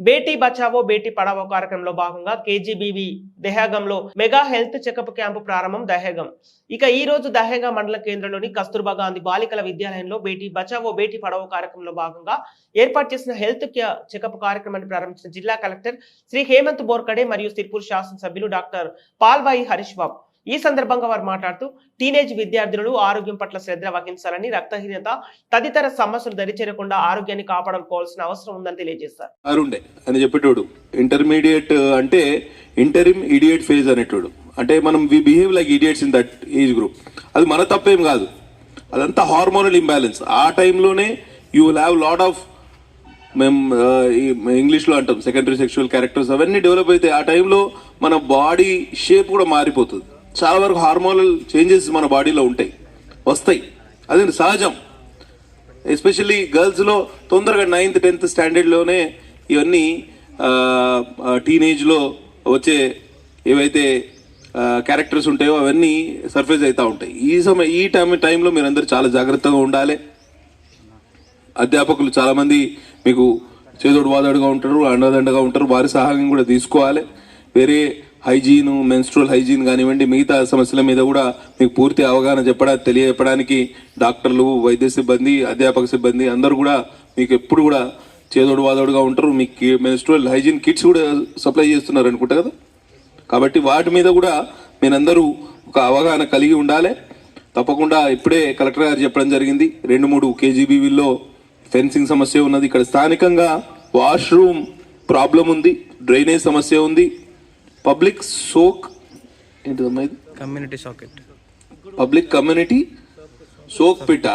బేటీ బచావో బేటీ పడావో కార్యక్రమంలో భాగంగా కేజీబీవి దహేగంలో మెగా హెల్త్ చెకప్ క్యాంపు ప్రారంభం దహేగం. ఇక ఈ రోజు దహేగా మండల కేంద్రంలోని కస్తూర్బా గాంధీ బాలికల విద్యాలయంలో బేటీ బచావో బేటీ పడావో కార్యక్రమంలో భాగంగా ఏర్పాటు చేసిన హెల్త్ క్యా- చెకప్ కార్యక్రమాన్ని ప్రారంభించిన జిల్లా కలెక్టర్ శ్రీ హేమంత్ బోర్కడే మరియు సిర్పూర్ శాసనసభ్యులు డాక్టర్ పాల్వాయి హరీష్ బాబు. ఈ సందర్భంగా వారు మాట్లాడుతూ టీనేజ్ విద్యార్థులు ఆరోగ్యం పట్ల శ్రద్ధ వహించాలని రక్తహీనత తదితర సమస్యలు దరిచేరకుండా ఆరోగ్యాన్ని కాపాడుకోవాల్సిన అవసరం ఉందని తెలియజేశారు. అరుండే అని చెప్పేటోడు ఇంటర్మీడియట్ అంటే ఇంటరిమ్ ఇడియట్ ఫేజ్ అనేటోడు. అంటే మనం we behave like idiots in that age group. అది మన తప్పేం కాదు. అదంతా హార్మోనల్ ఇంబ్యాలెన్స్. ఆ టైంలోనే you will have lot of మేము ఈ ఇంగ్లీష్లో అంటాం సెకండరీ సెక్షువల్ క్యారెక్టర్స్ అవన్నీ డెవలప్ అయితే ఆ టైంలో మన బాడీ షేప్ కూడా మారిపోతుంది. చాలా వరకు హార్మోనల్ చేంజెస్ మన బాడీలో ఉంటాయి. వస్తాయి. అది సహజం. ఎస్పెషల్లీ గర్ల్స్లో తొందరగా నైన్త్ టెన్త్ స్టాండర్డ్లోనే ఇవన్నీ టీనేజ్లో వచ్చే ఏవైతే క్యారెక్టర్స్ ఉంటాయో అవన్నీ సర్ఫేస్ అవుతూ ఉంటాయి. ఈ సమయం ఈ టైం టైంలో మీరందరూ చాలా జాగ్రత్తగా ఉండాలి. అధ్యాపకులు చాలామంది మీకు చేదోడు వాదోడుగా ఉంటారు అండదండగా ఉంటారు. వారి సహాయం కూడా తీసుకోవాలి. వేరే హైజీన్ మెన్స్ట్రల్ హైజీన్ కానివ్వండి మిగతా సమస్యల మీద కూడా మీకు పూర్తి అవగాహన చెప్పడా తెలియజెప్పడానికి డాక్టర్లు వైద్య సిబ్బంది అధ్యాపక సిబ్బంది అందరూ కూడా మీకు ఎప్పుడు కూడా చేదోడు వాదోడుగా ఉంటారు. మీకు మెన్స్ట్రల్ హైజీన్ కిట్స్ కూడా సప్లై చేస్తున్నారు అనుకుంటా కదా? కాబట్టి వాటి మీద కూడా మీరందరూ ఒక అవగాహన కలిగి ఉండాలి. తప్పకుండా ఇప్పుడే కలెక్టర్ గారు చెప్పడం జరిగింది. రెండు మూడు కేజీబీవీల్లో ఫెన్సింగ్ సమస్య ఉన్నది. ఇక్కడ స్థానికంగా వాష్రూమ్ ప్రాబ్లం ఉంది డ్రైనేజ్ సమస్య ఉంది. ಪಬ್ಲಿಕ್ ಸೋಕ್ ಇದು community socket public community soak pit